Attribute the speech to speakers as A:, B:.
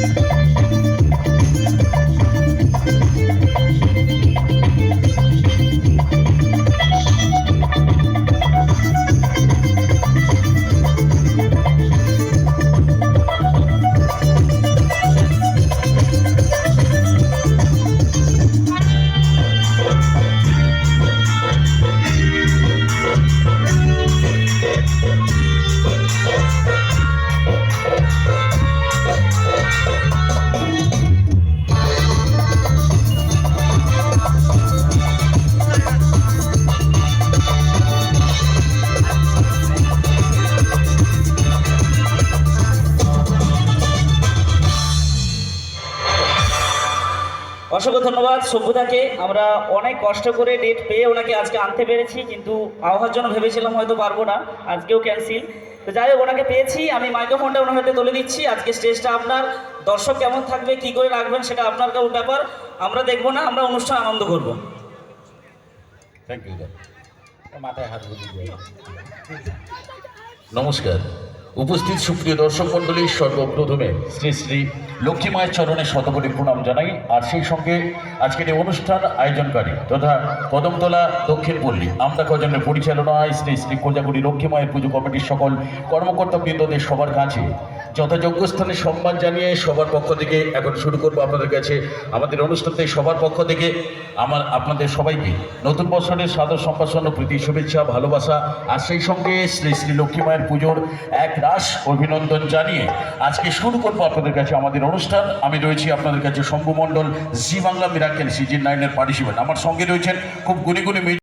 A: Thank you. অসংখ্য ধন্যবাদ সভ্যতাকে। আমরা অনেক কষ্ট করে ডেট পেয়ে ওনাকে আজকে আনতে পেরেছি, কিন্তু আবহাওয়ার জন্য ভেবেছিলাম হয়তো পারব না, আজকেও ক্যান্সেল তো যাই হোক, ওনাকে পেয়েছি, আমি মাইক্রোফোনটা ওনার হাতে তুলে দিচ্ছি। আজকে স্টেজটা আপনার, দর্শক কেমন থাকবে, কি করে রাখবেন, সেটা আপনার কেমন ব্যাপার। আমরা দেখব না, আমরা অনুষ্ঠান আনন্দ করব।
B: থ্যাংক ইউ মাথায় হাত নমস্কার। উপস্থিত সুপ্রিয় দর্শক মণ্ডলী, সর্বপ্রথমে শ্রী শ্রী লক্ষ্মী মায়ের চরণে শতকোটি প্রণাম জানাই। আর সেই সঙ্গে আজকের এই অনুষ্ঠান আয়োজনকারী তথা কদমতলা দক্ষিণ পল্লী, আমরা কজনের পরিচালনায় শ্রী শ্রী কোজাগুড়ি লক্ষ্মী মায়ের পুজো কমিটির সকল কর্মকর্তা বৃন্দদের সবার কাছে যথাযোগ্য স্থানে সম্মান জানিয়ে সবার পক্ষ থেকে এখন শুরু করব আপনাদের কাছে। আমাদের অনুষ্ঠানতে সবার পক্ষ থেকে আমার আপনাদের সবাইকে নতুন বছরের সাদর সম্ভাষণ ও প্রীতি, শুভেচ্ছা, ভালোবাসা, আর সেই সঙ্গে শ্রী শ্রী লক্ষ্মী মায়ের পুজোর এক রাস অভিনন্দন জানিয়ে আজকে শুরু করব আপনাদের কাছে আমাদের অনুষ্ঠান। আমি রয়েছি আপনাদের কাছে Shambhu Mandal Zee Bangla miracle season নাইনের পার্টিসিপেন্ট আমার সঙ্গে রয়েছেন খুব গুণী গুণী